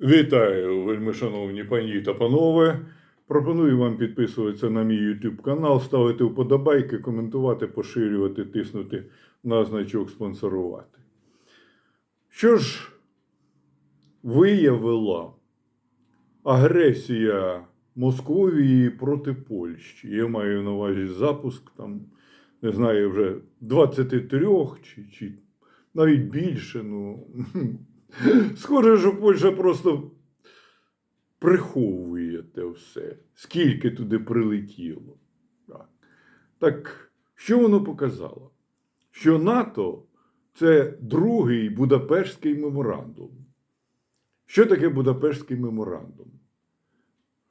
Вітаю, вельми шановні пані та панове. Пропоную вам підписуватися на мій YouTube канал, ставити вподобайки, коментувати, поширювати, тиснути на значок спонсорувати. Що ж виявила агресія Московії проти Польщі? Я маю на увазі запуск там, не знаю, вже 23 чи, чи навіть більше. Ну, Схоже, що Польща просто приховує те все, скільки туди прилетіло. Так. так що воно показало? Що НАТО це другий Будапештський меморандум. Що таке Будапештський меморандум?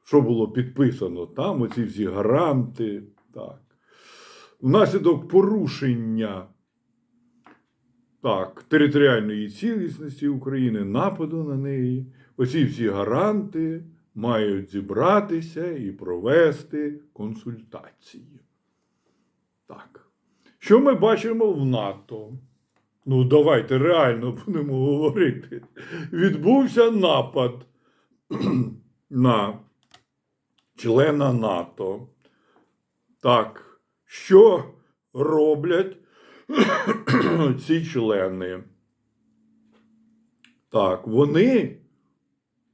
Що було підписано там, оці всі гаранти, так. Внаслідок порушення так, територіальної цілісності України, нападу на неї, оці всі гаранти мають зібратися і провести консультації. Так. Що ми бачимо в НАТО? Ну, давайте реально будемо говорити. Відбувся напад на члена НАТО. Так, що роблять ці члени? Так, вони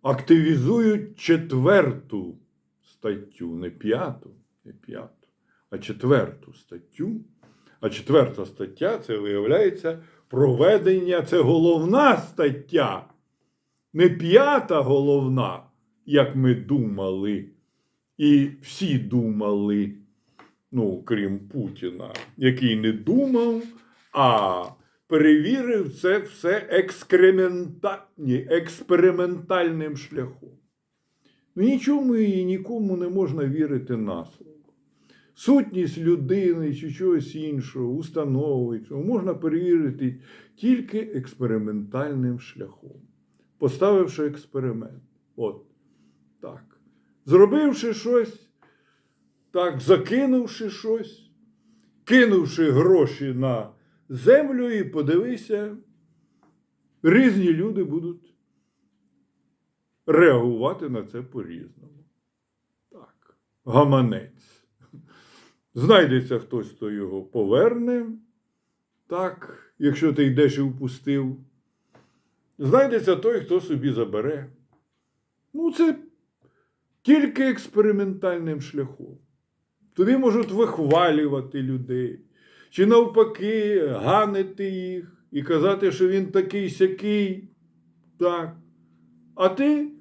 активізують четверту статтю, не п'яту, не п'яту, а четверту статтю. А четверта стаття це виявляється проведення, це головна стаття, не п'ята головна, як ми думали, і всі думали, ну, крім Путіна, який не думав, а перевірив це все екскремента... ні, експериментальним шляхом. Ну, нічому і нікому не можна вірити на слово. Сутність людини чи чогось іншого, установи, можна перевірити тільки експериментальним шляхом, поставивши експеримент. От так. Зробивши щось, так, закинувши щось, кинувши гроші на землю і подивися, різні люди будуть реагувати на це по-різному. Так, гаманець. Знайдеться хтось, хто його поверне. Так, якщо ти йдеш і впустив. Знайдеться той, хто собі забере. Ну, це тільки експериментальним шляхом. Тобі можуть вихвалювати людей, чи навпаки, ганити їх і казати, що він такий сякий. Так. А ти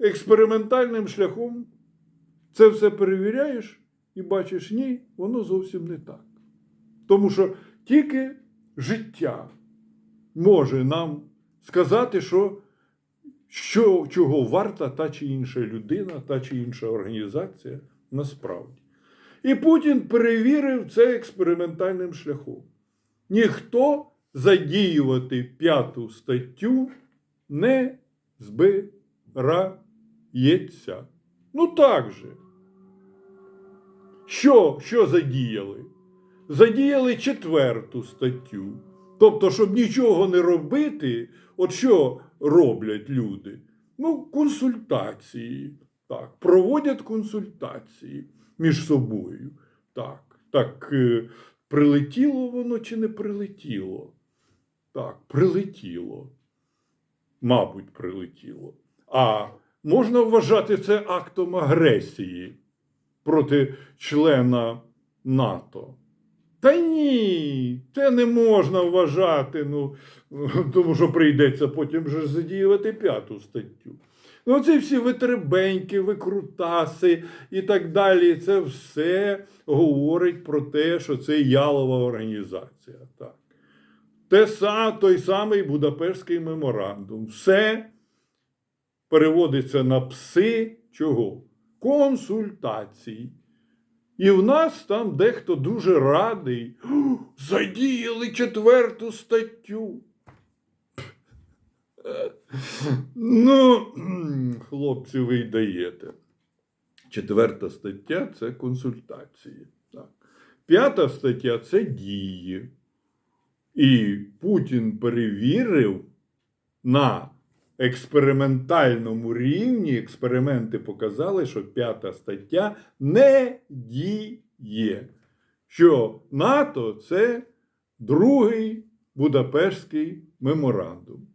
експериментальним шляхом це все перевіряєш і бачиш, ні, воно зовсім не так. Тому що тільки життя може нам сказати, що, що чого варта та чи інша людина, та чи інша організація насправді. І Путін перевірив це експериментальним шляхом. Ніхто задіювати п'яту статтю не збирається. Ну так же. Що, що задіяли? Задіяли четверту статтю. Тобто, щоб нічого не робити, от що роблять люди? Ну, консультації. Так, проводять консультації між собою. Так, так, е, прилетіло воно чи не прилетіло? Так, прилетіло. Мабуть, прилетіло. А можна вважати це актом агресії проти члена НАТО. Та ні, це не можна вважати, ну, тому що прийдеться потім вже задіювати п'яту статтю. Ну, ці всі витребеньки, викрутаси і так далі. Це все говорить про те, що це ялова організація. Так. Те са, той самий Будапештський меморандум. Все переводиться на пси чого? Консультацій. І в нас там дехто дуже радий. Задіяли четверту статтю. Ну, хлопці, ви даєте. Четверта стаття це консультації. Так. П'ята стаття це дії. І Путін перевірив на експериментальному рівні. Експерименти показали, що п'ята стаття не діє. Що НАТО це другий Будапештський меморандум.